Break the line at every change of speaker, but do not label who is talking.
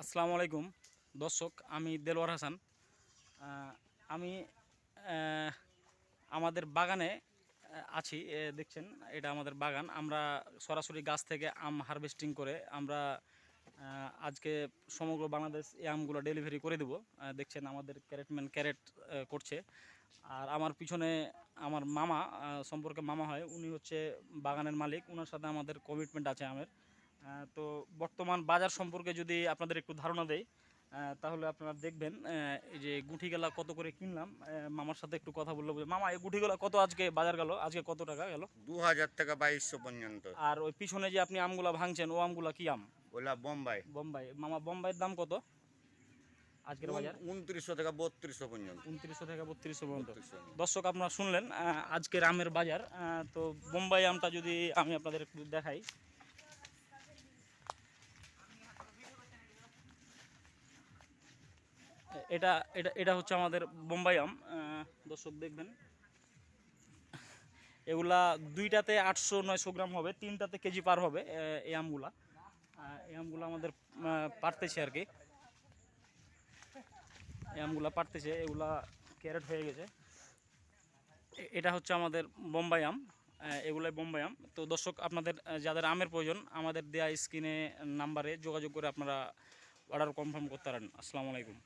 আসসালামু আলাইকুম। দর্শক, আমি দেলোয়ার হাসান। আমি আমাদের বাগানে আছি দেখছেন, এটা আমাদের বাগান। আমরা সরাসরি গাছ থেকে আম হারভেস্টিং করে আমরা আজকে সমগ্র বাংলাদেশ এই আমগুলো ডেলিভারি করে দেবো। দেখছেন, আমাদের ক্যারেটম্যান ক্যারেট করছে। আর আমার পিছনে আমার মামা সম্পর্কে মামা হয়। উনি হচ্ছে বাগানের মালিক। ওনার সাথে আমাদের কমিটমেন্ট আছে আমের। তো বর্তমান বাজার সম্পর্কে যদি আপনাদের একটু ধারণা দেয় তাহলে আপনারা দেখবেন এই যে গুঠিগুলা কত করে কিনলাম মামার সাথে একটু কথা বলল। মামা এই গুঠিগুলা কত আজকে বাজার গেল? আজকে কত টাকা গেল?
দু হাজার টাকা বাইশশো পর্যন্ত
আর ওই পিছনে যে আপনি আমগুলা ভাঙছেন ও আমগুলা কি আম?
ওলা বোম্বাই।
বোম্বাই। মামা বোম্বাইয়ের দাম কত আজকের বাজার?
উনত্রিশশো টাকা বত্রিশশো পর্যন্ত।
উনত্রিশশো থেকে বত্রিশশো পর্যন্ত।
3200
দর্শক আপনারা শুনলেন আজকের আমের বাজার। তো বোম্বাই আমটা যদি আমি আপনাদের একটু দেখাই এটা এটা এটা হচ্ছে আমাদের বোম্বাই আম। দর্শক দেখবেন। এগুলা দুইটাতে আটশো নয়শো গ্রাম হবে, তিনটাতে কেজি পার হবে এই আমগুলা। এই আমগুলো আমাদের পারতেছে আর কি। এই আমগুলা পারতেছে, এগুলা ক্যারেট হয়ে গেছে। এটা হচ্ছে আমাদের বোম্বাই আম। এগুলাই বোম্বাই আম। তো দর্শক, আপনাদের যাদের আমের প্রয়োজন, আমাদের দেয়া স্ক্রিনে নাম্বারে যোগাযোগ করে আপনারা অর্ডার কনফার্ম করতে পারেন। আসসালামু আলাইকুম।